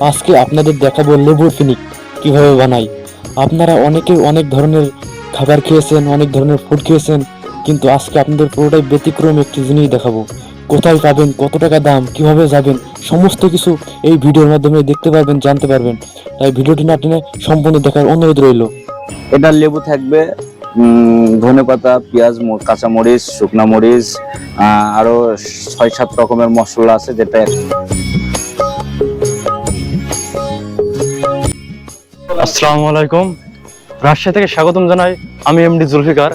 আজকে আপনাদের দেখাবো লেবুর ফিনিক কীভাবে বানাই। আপনারা অনেকে অনেক ধরনের খাবার খেয়েছেন অনেক ধরনের ফুড খেয়েছেন কিন্তু আজকে আপনাদের পুরোটাই ব্যতিক্রম একটি জিনিস দেখাবো। কোথায় পাবেন কত টাকা দাম কীভাবে যাবেন সমস্ত কিছু এই ভিডিওর মাধ্যমে দেখতে পারবেন জানতে পারবেন। তাই ভিডিওটি না টেনে সম্পূর্ণ দেখার অনুরোধ রইল। এটা লেবু থাকবে ধনে পাতা পেঁয়াজ কাঁচামরিচ শুকনা মরিচ আহ, আরও ছয় সাত রকমের মশলা আছে যেটা আসসালামু আলাইকুম। রাজশাহী থেকে স্বাগতম জানাই। আমি এমডি জুলফিকার।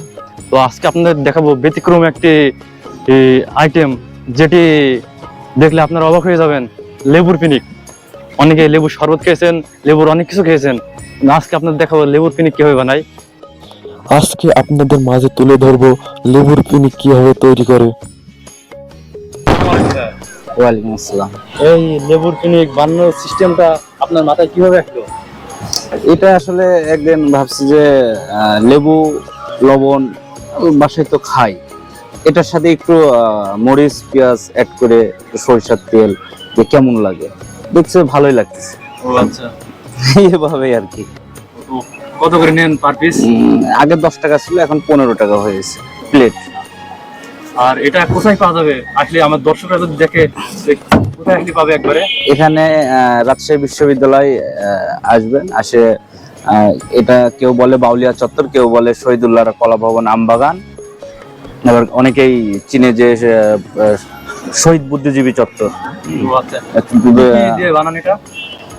তো আজকে আপনাদের দেখাবো ব্যতিক্রম একটি আইটেম যেটি দেখলে আপনারা অবাক হয়ে যাবেন। লেবুর পিনিক। অনেকে লেবুর শরবত খেয়েছেন লেবুর অনেক কিছু খেয়েছেন। আজকে আপনাদের দেখাবো লেবুর পিনিক কীভাবে বানাই আজকে আপনাদের মাঝে তুলে ধরবো লেবুর পিনিক কীভাবে তৈরি করে। ওয়ালাইকুম আসসালাম। এই লেবুর পিনিক বানানোর সিস্টেমটা আপনার মাথায় কীভাবে আসলো? এটা আসলে একদিন ভাবছি যে লেবু লবণ বাসায় তো খাই। এটার সাথে একটু মরিচ পেঁয়াজ অ্যাড করে সরিষার তেল যে কেমন লাগে। দেখছে ভালোই লাগতেছে। আচ্ছা। এভাবেই আর কি। কত করে নেন পার পিস আগে দশ টাকা ছিল এখন পনেরো টাকা হয়েছে প্লেট আর এটা কোথায় পাওয়া যাবে? আসলে আমার দর্শকরা যদি দেখে এখানে রাজশাহী বিশ্ববিদ্যালয় আসবেন আসে এটা কেউ বলে বাউলিয়া চত্বর কেউ বলে শহীদুল্লাহ কলা ভবন আমবাগান। আবার অনেকেই চিনে যে শহীদ বুদ্ধিজীবী চত্বর। আচ্ছা।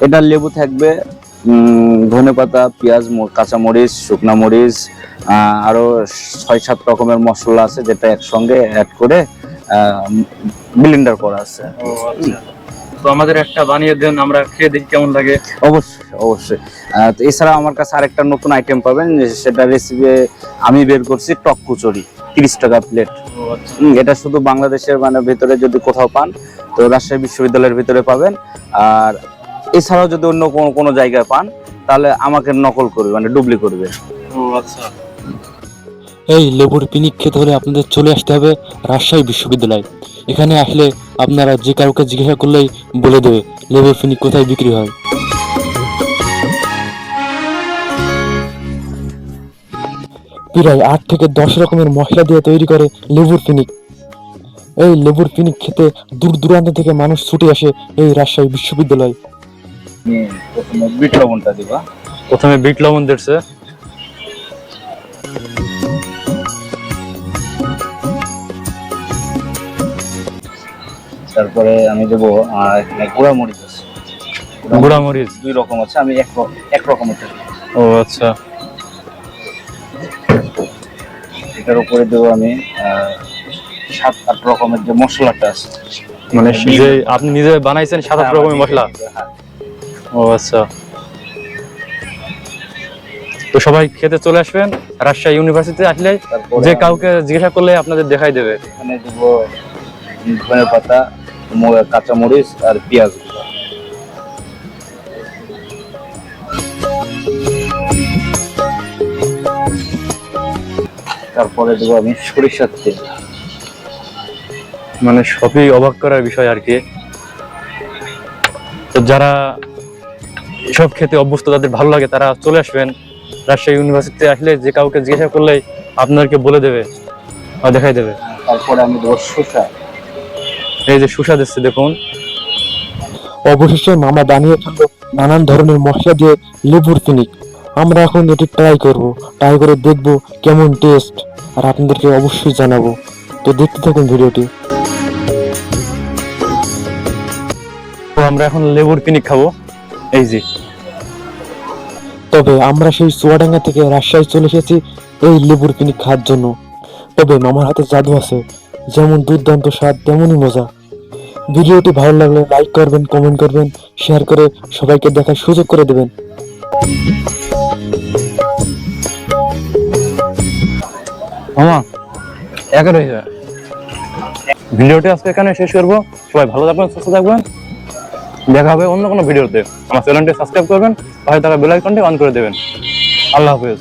এটা? লেবু থাকবে ধনে পাতা পেঁয়াজ কাঁচামরিচ শুকনা মরিচ আহ, আরও ছয় সাত রকমের মশলা আছে যেটা একসঙ্গে অ্যাড করে ব্লেন্ডার করা আছে। আচ্ছা। তো আমাদের একটা বানিয়ে দেন আমরা খেয়ে দেখি কেমন লাগে। অবশ্যই অবশ্যই। তো এছাড়া আমার কাছে আরেকটা নতুন আইটেম পাবেন সেটা রেসিপি আমি বের করছি টক কচুরি তিরিশ টাকা প্লেট আচ্ছা। এটা শুধু বাংলাদেশের মানে ভিতরে যদি কোথাও পান তো রাজশাহী বিশ্ববিদ্যালয়ের ভিতরে পাবেন। আর এছাড়াও যদি অন্য কোনো কোনো জায়গায় পান তাহলে আমাকে নকল করবে মানে ডুবলি করবে। ও আচ্ছা। এই লেবুর পিনিক খেতে হলে আপনাদের চলে আসতে হবে রাজশাহী বিশ্ববিদ্যালয়। এখানে আসলে আপনারা যে কাউকে জিজ্ঞাসা করলেই বলে দেবে লেবুর পিনিক কোথায় বিক্রি হয়। প্রায় আট থেকে দশ রকমের মশলা দিয়ে তৈরি করে লেবুর পিনিক। এই লেবুর পিনিক খেতে দূর দূরান্ত থেকে মানুষ ছুটে আসে এই রাজশাহী বিশ্ববিদ্যালয়। প্রথমে বিট লবণটা দিবা। প্রথমে বিট লবণ দিচ্ছে। তারপরে আমি দেবো এখানে গুঁড়া মরিচ আছে। গুঁড়া মরিচ? দুই রকম আছে আমি এক এক রকমের ও আচ্ছা। এটার উপরে দেবো আমি সাত আট রকমের যে মশলাটা আছে। মানে যে আপনি নিজে বানাইছেন সাত আট রকমের মশলা? হ্যাঁ। ও আচ্ছা। তো সবাই খেতে চলে আসবেন রাজশাহী ইউনিভার্সিটি আসলে যে কাউকে জিজ্ঞাসা করলে আপনাদের দেখাই দেবে। এখানে দেবো ধনে পাতা ম- কাঁচা মরিচ আর পেঁয়াজ। তারপরে দেবো আমি সরিষার তেল। মানে সবই অবাক করার বিষয় আর কি। তো যারা এসব খেতে অভ্যস্ত তাদের ভালো লাগে তারা চলে আসবেন রাজশাহী ইউনিভার্সিটিতে। আসলে যে কাউকে জিজ্ঞাসা করলেই আপনাদেরকে বলে দেবে দেখাই দেবে। তারপরে আমি দেবো শসা। এই যে সুস্বাদ এসছে দেখুন। অবশেষে মামা বানিয়ে ফেলল নানান ধরনের মশলা দিয়ে লেবুর পিনিক আমরা এখন এটি ট্রাই করব। ট্রাই করে দেখব কেমন টেস্ট আর আপনাদেরকে অবশ্যই জানাব। তো দেখতে থাকুন ভিডিওটি। তো আমরা এখন লেবুর পিনিক খাব। এই যে। তবে আমরা সেই চুয়াডাঙ্গা থেকে রাজশাহী চলে এসেছি এই লেবুর পিনিক খাওয়ার জন্য। তবে মামার হাতে জাদু আছে। যেমন দুর্দান্ত স্বাদ তেমনই মজা। ভিডিওটি ভালো লাগলে লাইক করবেন কমেন্ট করবেন শেয়ার করে সবাইকে দেখার সুযোগ করে দেবেন। মামা, একা রয়েছে ভিডিওটি আজকে এখানে শেষ করব। সবাই ভালো থাকবেন, সুস্থ থাকবেন। দেখা হবে অন্য কোনো ভিডিওতে। আমার চ্যানেলটি সাবস্ক্রাইব করবেন, পাশে থাকা বেল আইকনটি অন করে দেবেন। আল্লাহ হাফেজ।